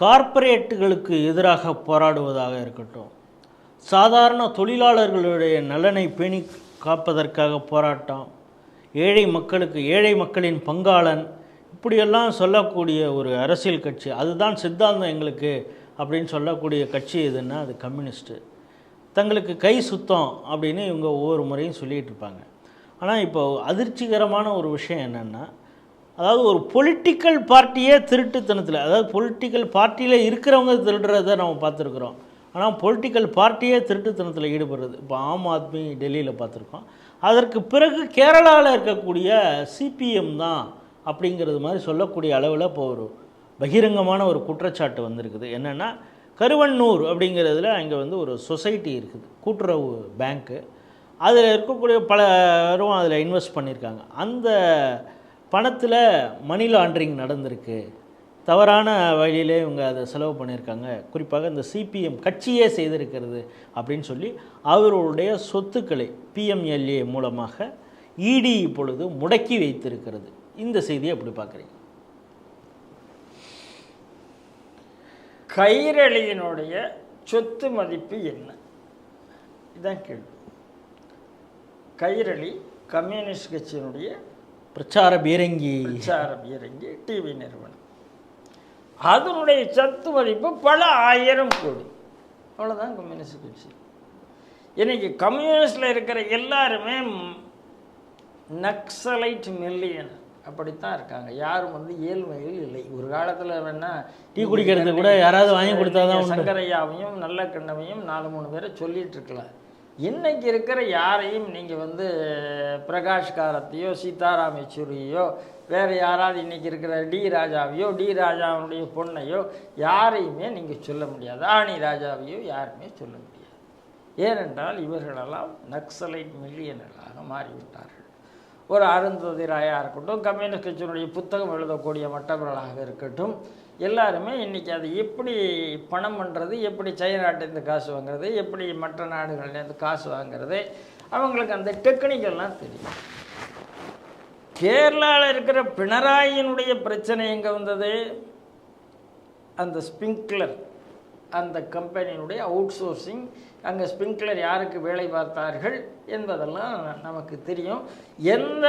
கார்ப்பரேட்டுகளுக்கு எதிராக போராடுவதாக இருக்கட்டும். சாதாரண தொழிலாளர்களுடைய நலனை பேணி காப்பதற்காக போராட்டம். ஏழை மக்களுக்கு ஏழை மக்களின் பங்காளன் இப்படியெல்லாம் சொல்லக்கூடிய ஒரு அரசியல் கட்சி. அதுதான் சித்தாந்தம் எங்களுக்கு அப்படின்னு சொல்லக்கூடிய கட்சி எதுன்னா அது கம்யூனிஸ்ட்டு. தங்களுக்கு கை சுத்தம் அப்படின்னு இவங்க ஒவ்வொரு முறையும் சொல்லிகிட்டு இருப்பாங்க. ஆனால் இப்போ அதிர்ச்சிகரமான ஒரு விஷயம் என்னென்னா அதாவது ஒரு பொலிட்டிக்கல் பார்ட்டியே திருட்டுத்தனத்தில் அதாவது பொலிட்டிக்கல் பார்ட்டியில் இருக்கிறவங்க திருடுறத நம்ம பார்த்துருக்குறோம். ஆனால் பொலிட்டிக்கல் பார்ட்டியே திருட்டுத்தனத்தில் ஈடுபடுறது. இப்போ ஆம் ஆத்மி டெல்லியில் பார்த்துருக்கோம். அதற்கு பிறகு கேரளாவில் இருக்கக்கூடிய சிபிஎம் தான் அப்படிங்கிறது மாதிரி சொல்லக்கூடிய அளவில் இப்போ ஒரு பகிரங்கமான ஒரு குற்றச்சாட்டு வந்திருக்குது. என்னென்னா கருவண்ணூர் அப்படிங்கிறதுல அங்கே வந்து ஒரு சொசைட்டி இருக்குது. கூட்டுறவு பேங்க்கு. அதில் இருக்கக்கூடிய பலரும் அதில் இன்வெஸ்ட் பண்ணியிருக்காங்க. அந்த பணத்தில் மணி லாண்ட்ரிங் நடந்திருக்கு. தவறான வழியிலே இவங்க அதை செலவு பண்ணியிருக்காங்க. குறிப்பாக இந்த சிபிஎம் கட்சியே செய்திருக்கிறது அப்படின்னு சொல்லி அவர்களுடைய சொத்துக்களை பிஎம்எல்ஏ மூலமாக இடி இப்பொழுது முடக்கி வைத்திருக்கிறது. இந்த செய்தியை எப்படி பார்க்குறீங்க? கைரளியினுடைய சொத்து மதிப்பு என்ன? இதான் கேள்வி. கைரளி கம்யூனிஸ்ட் கட்சியினுடைய பிரச்சார பீரங்கி. பிரச்சாரம் இறங்கி டிவி நிறுவனம். அதனுடைய சொத்து மதிப்பு பல ஆயிரம் கோடி. அவ்வளோதான் கம்யூனிஸ்ட் கட்சி. இன்னைக்கு கம்யூனிஸ்டில் இருக்கிற எல்லாருமே நக்சலைட் மில்லியன் அப்படித்தான் இருக்காங்க. யாரும் வந்து ஏழ்மையில் இல்லை. ஒரு காலத்தில் வேணா டீ குடிக்கிறது கூட யாராவது வாங்கி கொடுத்தாதான் உண்டு. சங்கரையாவையும் நல்ல கண்ணவையும் நாலு மூணு பேரை சொல்லிட்டு இருக்கலாம். இன்னைக்கு இருக்கிற யாரையும் நீங்கள் வந்து பிரகாஷ் காரத்தையோ சீதாராம் யெச்சூரியோ வேறு யாராவது இன்றைக்கி இருக்கிற டி ராஜாவையோ டி ராஜாவுடைய பொண்ணையோ யாரையுமே நீங்கள் சொல்ல முடியாது. ஆணி ராஜாவையோ யாருமே சொல்ல முடியாது. ஏனென்றால் இவர்களெல்லாம் நக்சலைட் மில்லியனர்களாக மாறிவிட்டார்கள். ஒரு அருந்ததி ராயாக இருக்கட்டும் கம்யூனிஸ்ட் கட்சியினுடைய புத்தகம் எழுதக்கூடிய மற்றவர்களாக இருக்கட்டும் எல்லாருமே இன்றைக்கி அது எப்படி பணம் பண்ணுறது எப்படி சைனாட்டிலேருந்து காசு வாங்குறது எப்படி மற்ற நாடுகள்லேருந்து காசு வாங்குறது அவங்களுக்கு அந்த டெக்னிக்கெல்லாம் தெரியும். கேரளாவில் இருக்கிற பினராயினுடைய பிரச்சனை எங்கே வந்தது? அந்த ஸ்பிங்க்லர் அந்த கம்பெனியினுடைய அவுட் சோர்சிங் அங்கே ஸ்பிங்க்லர் யாருக்கு வேலை பார்த்தார்கள் என்பதெல்லாம் நமக்கு தெரியும். எந்த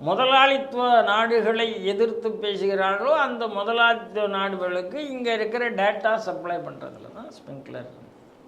முதலாளித்துவ நாடுகளை எதிர்த்து பேசுகிறார்களோ அந்த முதலாளித்துவ நாடுகளுக்கு இங்கே இருக்கிற டேட்டா சப்ளை பண்ணுறதுல தான் ஸ்பிங்க்லர்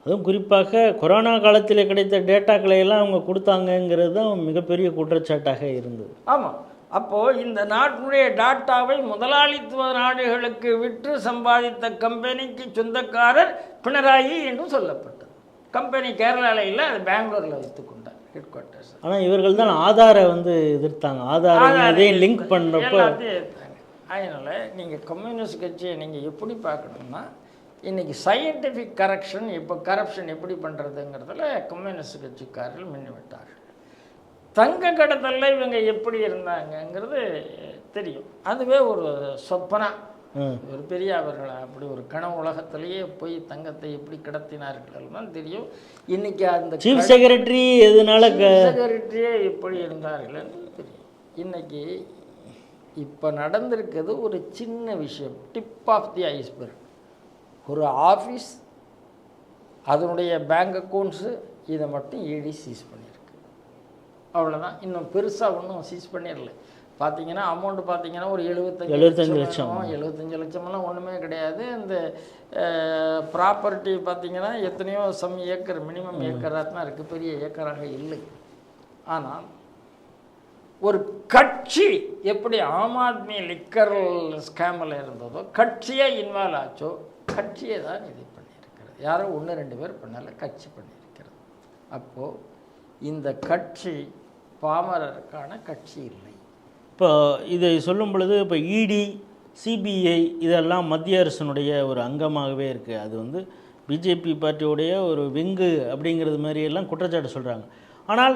அதுவும் குறிப்பாக கொரோனா காலத்தில் கிடைத்த டேட்டாக்களை எல்லாம் அவங்க கொடுத்தாங்கங்கிறது தான் மிகப்பெரிய குற்றச்சாட்டாக இருந்தது. ஆமாம் அப்போது இந்த நாட்டினுடைய டாட்டாவை முதலாளித்துவ நாடுகளுக்கு விற்று சம்பாதித்த கம்பெனிக்கு சொந்தக்காரர் பினராயி என்று சொல்லப்பட்டது. கம்பெனி கேரளாவில் இல்லை அது பெங்களூரில் வைத்துக்கொண்டார் ஹெட் குவார்ட்டர்ஸ் ஆனால் இவர்கள் தான் ஆதாரை வந்து எதிர்த்தாங்க. ஆதாரம் இதையும் லிங்க் பண்ணுறப்போ அதனால் நீங்கள் கம்யூனிஸ்ட் கட்சியை நீங்கள் எப்படி பார்க்கணும்னா இன்றைக்கி சயின்டிஃபிக் கரெக்ஷன் இப்போ கரப்ஷன் எப்படி பண்ணுறதுங்கிறதுல கம்யூனிஸ்ட் கட்சிக்காரர்கள் மின்னி விட்டார்கள் தங்க கடத்தலில் இவங்க எப்படி இருந்தாங்கங்கிறது தெரியும். அதுவே ஒரு சொப்பனா ம். ஒரு பெரிய அவர்கள் அப்படி ஒரு கனவு உலகத்திலேயே போய் தங்கத்தை எப்படி கடத்தினார்கள் தான் தெரியும். இன்னைக்கு அந்த சீஃப் செக்ரட்டரி எதனால செக்ரட்டரியே எப்படி இருந்தார்கள் தெரியும். இன்னைக்கு இப்போ நடந்திருக்கிறது ஒரு சின்ன விஷயம். டிப் ஆஃப் தி ஐஸ்பர்க் ஒரு ஆஃபீஸ் அதனுடைய பேங்க் அக்கௌண்ட்ஸு இதை மட்டும் இடி சீஸ் பண்ணியிருக்கு. அவ்வளோதான் இன்னும் பெருசாக ஒன்றும் சீஸ் பண்ணிடல. பார்த்தீங்கன்னா அமௌண்ட் பார்த்தீங்கன்னா ஒரு எழுபத்தஞ்சு 75 லட்சம். எழுபத்தஞ்சு லட்சமெல்லாம் ஒன்றுமே கிடையாது. இந்த ப்ராப்பர்ட்டி பார்த்தீங்கன்னா எத்தனையோ சம் ஏக்கர் மினிமம் ஏக்கராக தான் இருக்குது பெரிய ஏக்கராக இல்லை. ஆனால் ஒரு கட்சி எப்படி ஆம் ஆத்மி லிக்கர் ஸ்கேமில் இருந்ததோ கட்சியே இன்வால்வ் ஆச்சோ கட்சியே தான் இது பண்ணியிருக்கிறது. யாரோ ஒன்று ரெண்டு பேர் பண்ணல கட்சி பண்ணியிருக்கிறது. அப்போது இந்த கட்சி பாமரருக்கான கட்சி இல்லை. இப்போ இதை சொல்லும் பொழுது இப்போ இடி சிபிஐ இதெல்லாம் மத்திய அரசினுடைய ஒரு அங்கமாகவே இருக்குது அது வந்து பிஜேபி பார்ட்டியோடைய ஒரு விங்கு அப்படிங்கிறது மாதிரியெல்லாம் குற்றச்சாட்டு சொல்கிறாங்க ஆனால்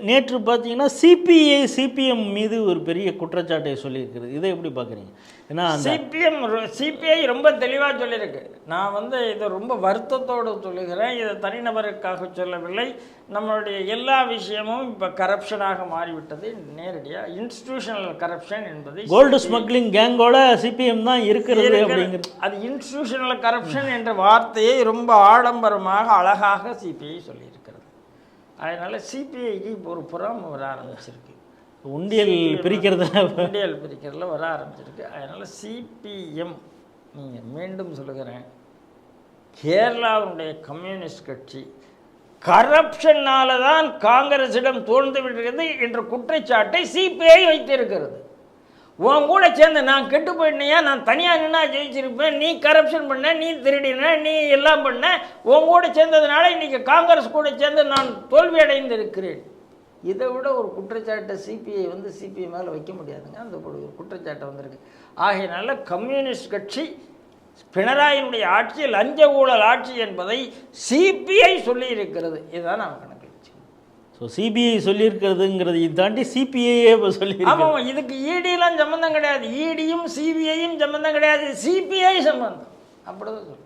நேற்று பார்த்தீங்கன்னா சிபிஐ சிபிஎம் மீது ஒரு பெரிய குற்றச்சாட்டை சொல்லியிருக்கிறது இதை எப்படி பார்க்குறீங்க? ஏன்னா சிபிஎம் சிபிஐ ரொம்ப தெளிவாக சொல்லியிருக்கு. நான் வந்து இதை ரொம்ப வருத்தத்தோடு சொல்லுகிறேன். இதை தனிநபருக்காக சொல்லவில்லை. நம்மளுடைய எல்லா விஷயமும் இப்போ கரப்ஷனாக மாறிவிட்டது. நேரடியாக இன்ஸ்டிடியூஷனல் கரப்ஷன் என்பது கோல்டு ஸ்மக்லிங் கேங்கோட சிபிஎம் தான் இருக்கிறது இருக்கிற- அப்படிங்கிறது. அது இன்ஸ்டிடியூஷனல் கரப்ஷன் என்ற வார்த்தையை ரொம்ப ஆடம்பரமாக அழகாக சிபிஐ சொல்லியிருக்கிறது. அதனால சிபிஐக்கு இப்போ ஒரு புறம் வர ஆரம்பிச்சிருக்கு. உண்டியல் பிரிக்கிறதுல இந்தியல் பிரிக்கிறதுல வர ஆரம்பிச்சிருக்கு. அதனால சிபிஎம் நீங்கள் மீண்டும் சொல்லுகிறேன். கேரளாவுடைய கம்யூனிஸ்ட் கட்சி கரப்ஷனால தான் காங்கிரஸிடம் தோர்ந்து விடுகிறது என்ற குற்றச்சாட்டை சிபிஐ வைத்திருக்கிறது. உன் கூட சேர்ந்து நான் கெட்டு போயிட்டேயா நான் தனியாக நின்னா ஜெயிச்சிருப்பேன். நீ கரப்ஷன் பண்ண நீ திருடின நீ எல்லாம் பண்ண. உன் கூட சேர்ந்ததுனால இன்றைக்கி காங்கிரஸ் கூட சேர்ந்து நான் தோல்வி அடைந்திருக்கிறேன். இதை விட ஒரு குற்றச்சாட்டை சிபிஐ வந்து சிபிஐ மேலே வைக்க முடியாதுங்க. அந்த ஒரு குற்றச்சாட்டை வந்திருக்கு. ஆகையினால கம்யூனிஸ்ட் கட்சி பினராயினுடைய ஆட்சி லஞ்ச ஊழல் ஆட்சி என்பதை சிபிஐ சொல்லியிருக்கிறது. இதுதான் நான் ஸோ சிபிஐ சொல்லியிருக்கிறதுங்கிறதை தாண்டி சிபிஐயே இப்போ சொல்லி ஆமாம் இதுக்கு இடிலாம் சம்மந்தம் கிடையாது. இடியும் சிபிஐயும் சம்மந்தம் கிடையாது. சிபிஐ சம்மந்தம் அப்படிதான் சொல்லுங்க